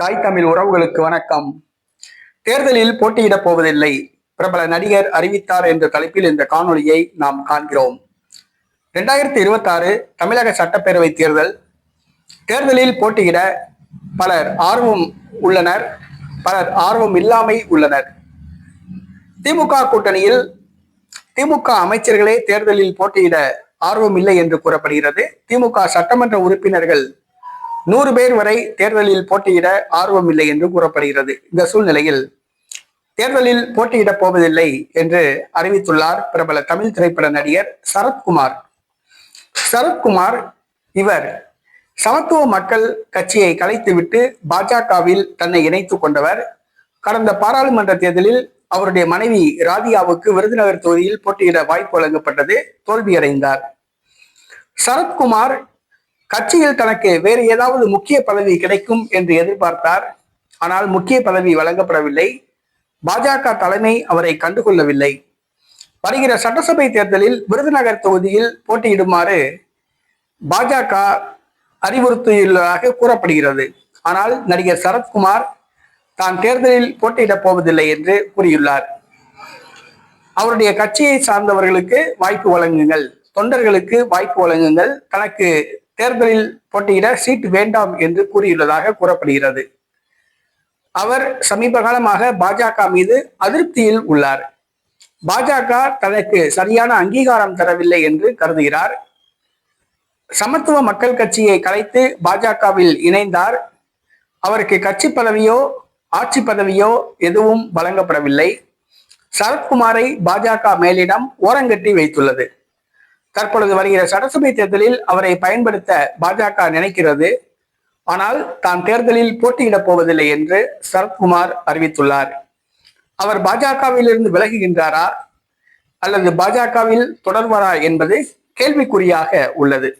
தாய் தமிழ் உறவுகளுக்கு வணக்கம். தேர்தலில் போட்டியிடப் போவதில்லை. பிரபல நடிகர் அறிவித்தார் என்ற தலைப்பில் இந்த காணொலியை நாம் காண்கிறோம். இரண்டாயிரத்தி இருபத்தி ஆறு தமிழக சட்டப்பேரவை தேர்தல். தேர்தலில் போட்டியிட பலர் ஆர்வம் உள்ளனர் பலர் ஆர்வம் இல்லாமை உள்ளனர். திமுக கூட்டணியில் திமுக அமைச்சர்களே தேர்தலில் போட்டியிட ஆர்வம் இல்லை என்று கூறப்படுகிறது. திமுக சட்டமன்ற உறுப்பினர்கள் நூறு பேர் வரை தேர்தலில் போட்டியிட ஆர்வம் இல்லை என்று கூறப்படுகிறது. இந்த சூழ்நிலையில் தேர்தலில் போட்டியிடப் போவதில்லை என்று அறிவித்துள்ளார் பிரபல தமிழ் திரைப்பட நடிகர் சரத்குமார். சரத்குமார் இவர் சமத்துவ மக்கள் கட்சியை கலைத்துவிட்டு பாஜகவில் தன்னை இணைத்துக் கொண்டவர். கடந்த பாராளுமன்ற தேர்தலில் அவருடைய மனைவி ராதியாவுக்கு விருதுநகர் தொகுதியில் போட்டியிட வாய்ப்பு வழங்கப்பட்டது தோல்வியடைந்தார். சரத்குமார் கட்சியில் தனக்கு வேறு ஏதாவது முக்கிய பதவி கிடைக்கும் என்று எதிர்பார்த்தார். ஆனால் முக்கிய பதவி வழங்கப்படவில்லை. பாஜக தலைமை அவரை கண்டுகொள்ளவில்லை. வருகிற சட்டசபை தேர்தலில் விருதுநகர் தொகுதியில் போட்டியிடுமாறு பாஜக அறிவுறுத்தியுள்ளதாக கூறப்படுகிறது. ஆனால் நடிகர் சரத்குமார் தான் தேர்தலில் போட்டியிடப் போவதில்லை என்று கூறியுள்ளார். அவருடைய கட்சியை சார்ந்தவர்களுக்கு வாய்ப்பு வழங்குங்கள். தொண்டர்களுக்கு வாய்ப்பு வழங்குங்கள். தனக்கு தேர்தலில் போட்டியிட சீட் வேண்டாம் என்று கூறியுள்ளதாக கூறப்படுகிறது. அவர் சமீப காலமாக பாஜக மீது அதிருப்தியில் உள்ளார். பாஜக தனக்கு சரியான அங்கீகாரம் தரவில்லை என்று கருதுகிறார். சமத்துவ மக்கள் கட்சியை கலைத்து பாஜகவில் இணைந்தார். அவருக்கு கட்சி பதவியோ ஆட்சி பதவியோ எதுவும் வழங்கப்படவில்லை. சரத்குமாரை பாஜக மேலிடம் ஓரங்கட்டி வைத்துள்ளது. தற்பொழுது வருகிற சட்டசபை தேர்தலில் அவரை பயன்படுத்த பாஜக நினைக்கிறது. ஆனால் தான் தேர்தலில் போட்டியிடப் போவதில்லை என்று சரத்குமார் அறிவித்துள்ளார். அவர் பாஜகவிலிருந்து விலகுகின்றாரா? அல்லது பாஜகவில் தொடர்வாரா என்பது கேள்விக்குறியாக உள்ளது.